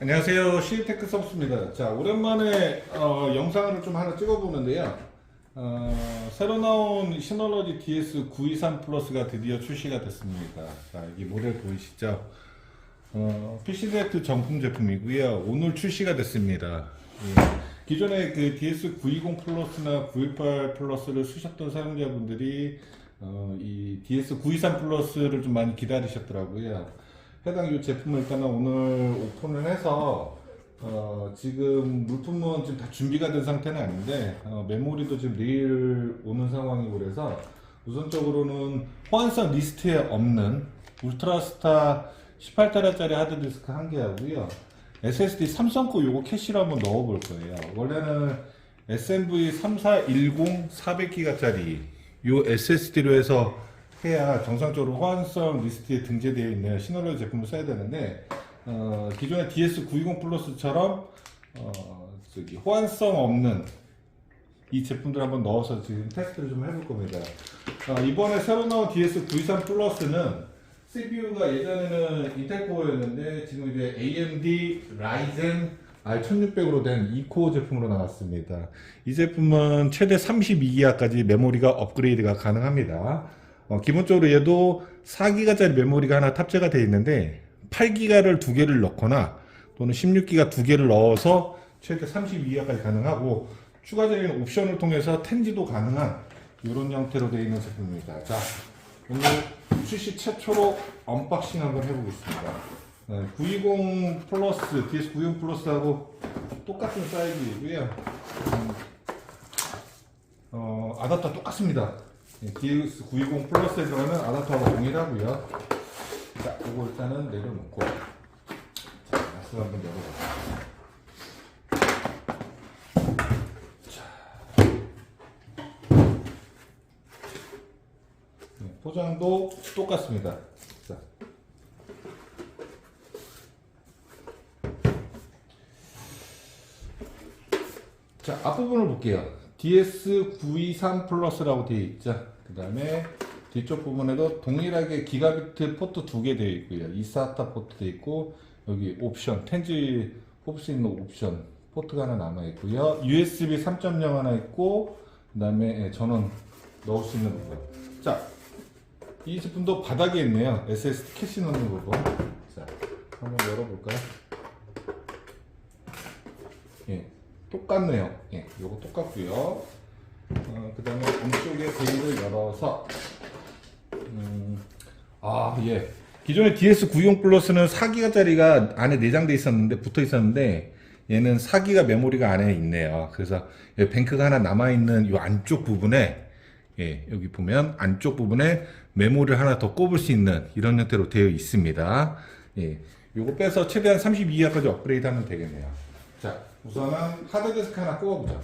안녕하세요. 시테크 서브스입니다. 자, 오랜만에 어, 영상을 좀 하나 찍어보는데요. 어, 새로 나온 시널러지 DS923 플러스가 드디어 출시가 됐습니다. 자, 이 모델 보이시죠? 어, PC네트 정품 제품이고요. 오늘 출시가 됐습니다. 예. 기존에 그 DS920 플러스나 918 플러스를 쓰셨던 사용자분들이 어, 이 DS923 플러스를 좀 많이 기다리셨더라고요. 해당 이 제품을 일단은 오늘 오픈을 해서 어, 지금 물품은 지금 다 준비가 된 상태는 아닌데 어, 메모리도 지금 내일 오는 상황이고 그래서 우선적으로는 호환성 리스트에 없는 울트라스타 18테라짜리 하드디스크 한 개 하고요. SSD 삼성 거 요거 캐시로 한번 넣어 볼 거예요. 원래는 SMV 3410 400기가짜리 요 SSD로 해서 해야 정상적으로 호환성 리스트에 등재되어 있는 시널러지 제품을 써야 되는데 어, 기존의 DS920 플러스처럼 어, 저기 호환성 없는 이 제품들 한번 넣어서 지금 테스트를 좀 해볼 겁니다. 어, 이번에 새로 나온 DS923 플러스는 CPU가 예전에는 인텔 코어였는데 지금 이제 AMD 라이젠 R1600으로 된 2코어 제품으로 나왔습니다. 이 제품은 최대 32기가까지 메모리가 업그레이드가 가능합니다. 어, 기본적으로 얘도 4기가짜리 메모리가 하나 탑재가 되어 있는데 8기가를 두 개를 넣거나 또는 16기가 두 개를 넣어서 최대 32기가까지 가능하고 추가적인 옵션을 통해서 텐지도 가능한 이런 형태로 되어 있는 제품입니다. 자, 오늘 출시 최초로 언박싱 한번 해보겠습니다. 네, 920 플러스, DS920 플러스하고 똑같은 사이즈이고요. 음, 어, 아답터 똑같습니다. 네, DS920 플러스에 들어가는 아답터하고 동일하고요. 자, 이거 일단은 내려놓고 자, 마스 한번 열어볼게요. 네, 포장도 똑같습니다. 자. 자, 앞부분을 볼게요. DS923 플러스라고 되어 있죠. 그 다음에 뒤쪽 부분에도 동일하게 기가비트 포트 두 개 되어 있고요. 이사타 포트 되어 있고, 여기 옵션, 텐지 뽑을 수 있는 옵션 포트가 하나 남아 있고요. USB 3.0 하나 있고, 그 다음에 전원 넣을 수 있는 부분. 자, 이 제품도 바닥에 있네요. SSD 캐시 넣는 부분. 자, 한번 열어볼까요? 예, 똑같네요. 예, 요거 똑같고요. 어, 그 다음에 안쪽에 베일을 열어서, 음, 아, 예. 기존의 DS90 플러스는 4기가짜리가 안에 내장돼 있었는데, 붙어 있었는데, 얘는 4기가 메모리가 안에 있네요. 그래서 뱅크가 하나 남아 있는 이 안쪽 부분에, 예, 여기 보면 안쪽 부분에 메모리를 하나 더 꼽을 수 있는 이런 형태로 되어 있습니다. 예, 요거 빼서 최대한 32기가까지 업그레이드 하면 되겠네요. 자, 우선은 하드디스크 하나 꼽아보자.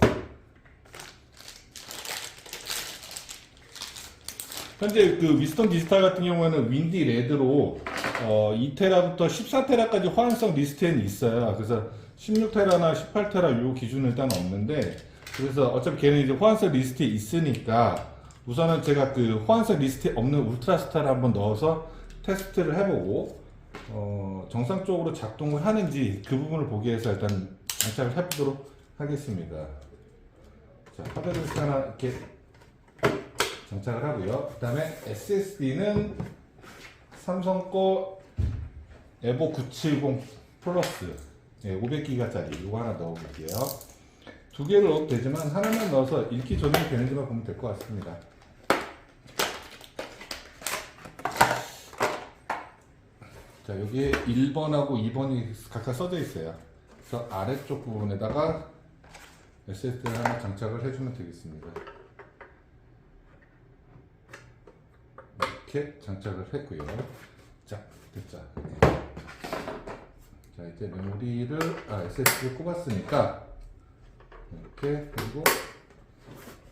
현재 그 위스턴 디지털 같은 경우에는 윈디 레드로 어 2테라부터 14테라까지 호환성 리스트에는 있어요. 그래서 16테라나 18테라 요 기준은 일단 없는데 그래서 어차피 걔는 이제 호환성 리스트에 있으니까 우선은 제가 그 호환성 리스트에 없는 울트라스타를 한번 넣어서 테스트를 해보고 어 정상적으로 작동을 하는지 그 부분을 보기 위해서 일단 장착을 해보도록 하겠습니다. 자, 하드디스크 하나 이렇게 장착을 하고요. 그 다음에 SSD는 삼성 거 에보 970 플러스 예, 500기가짜리 이거 하나 넣어볼게요. 두 개를 넣어도 되지만 하나만 넣어서 읽기 전용이 되는지만 보면 될 것 같습니다. 자 여기에 1번하고 2번이 각각 써져 있어요. 그래서 아래쪽 부분에다가 SSD를 하나 장착을 해주면 되겠습니다. 이렇게 장착을 했고요. 자, 됐죠. 자, 이제 메모리를 아, SSD를 꼽았으니까 이렇게 그리고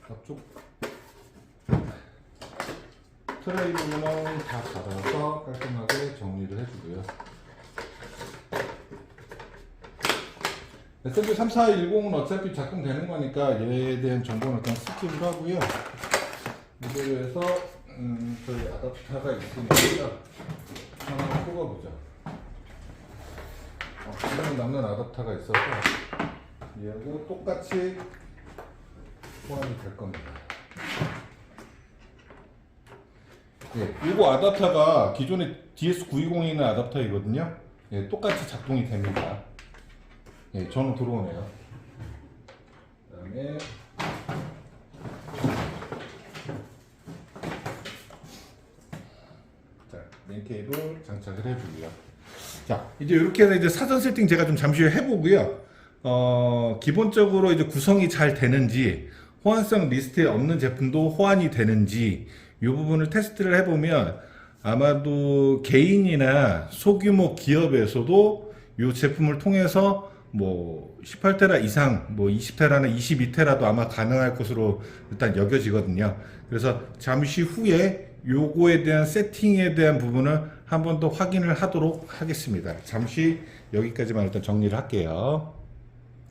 앞쪽 트레이 부분은 다 닫아서 깔끔하게 정리를 해주고요. SMB 3410은 어차피 작동되는 거니까 얘에 대한 정보는 일단 스킵을 하고요. 해서 음, 저희 아답터가 있으니까 하나 꼽아보자. 어, 기름 남는 아답터가 있어서 얘하고 똑같이 호환이 될 겁니다. 예, 이거 아답터가 기존의 DS920에 있는 아답터이거든요. 예, 똑같이 작동이 됩니다. 예, 저는 들어오네요. 그 다음에 자, 케이블 장착을 해주고요. 자, 이제 이렇게 해서 이제 사전 세팅 제가 좀 잠시 후에 해보고요. 어, 기본적으로 이제 구성이 잘 되는지, 호환성 리스트에 없는 제품도 호환이 되는지, 이 부분을 테스트를 해보면 아마도 개인이나 소규모 기업에서도 이 제품을 통해서 뭐 18테라 이상, 뭐 20테라나 22테라도 아마 가능할 것으로 일단 여겨지거든요. 그래서 잠시 후에 요거에 대한 세팅에 대한 부분을 한 번 더 확인을 하도록 하겠습니다. 잠시 여기까지만 일단 정리를 할게요.